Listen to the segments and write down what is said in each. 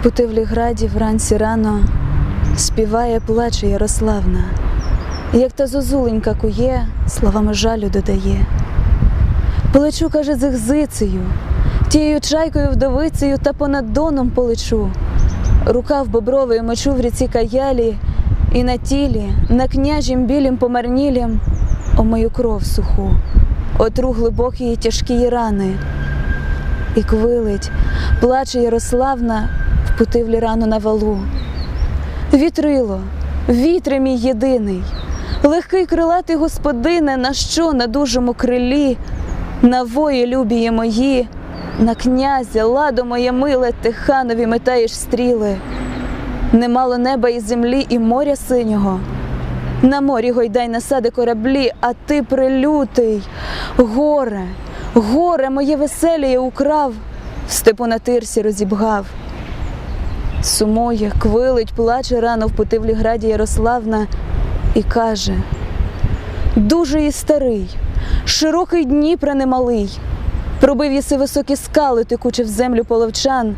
В Путивліграді вранці рано співає, плаче Ярославна, як та зозуленька кує, словами жалю додає. Полечу, каже, з зицею, тією чайкою вдовицею та понад доном полечу. Рука в бобрової мочу в ріці каялі, і на тілі, на княжім білім помарнілім, о мою кров суху, отру глибокі і тяжкі рани. І квилить, плаче Ярославна путивлі рану на валу. Вітрило, вітре мій єдиний, легкий крилатий господине, на що на дужому крилі, на вої любіє мої, на князя, ладо моє миле, ти ханові метаєш стріли. Немало неба і землі, і моря синього. На морі гойдай насади кораблі, а ти прилютий, горе, горе моє веселіє украв, в степу на тирсі розібгав. Сумує, квилить, плаче рано в Путивлі граді Ярославна і каже: Дуже і старий, широкий Дніпра немалий, пробив єси високі скали, текучи в землю половчан,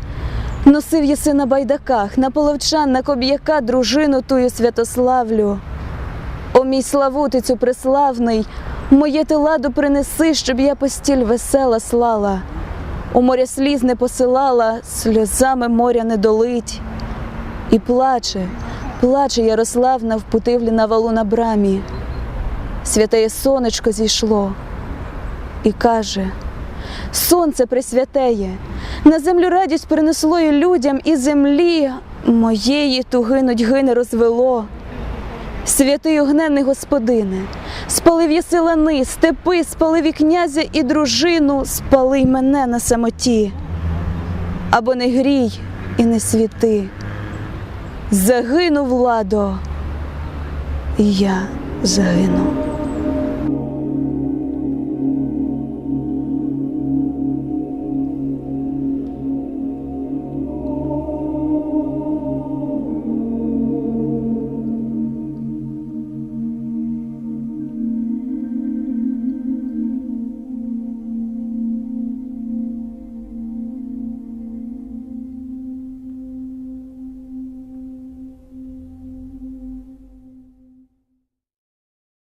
носив єси на байдаках, на половчан, на коб'яка дружину тую Святославлю. О мій славутицю преславний, моє ти ладу принеси, щоб я постіль весела слала. У моря сліз не посилала, сльозами моря не долить. І плаче, плаче Ярославна в путивлі на валу на брамі. Святеє сонечко зійшло і каже: Сонце присвятеє, на землю радість принесло і людям, і землі моєї туги нудьги не розвело. Святий огненний господине, спалив єси степи, спалив і князя і дружину, спали й мене на самоті. Або не грій і не світи. Загинув ладо, і я загину.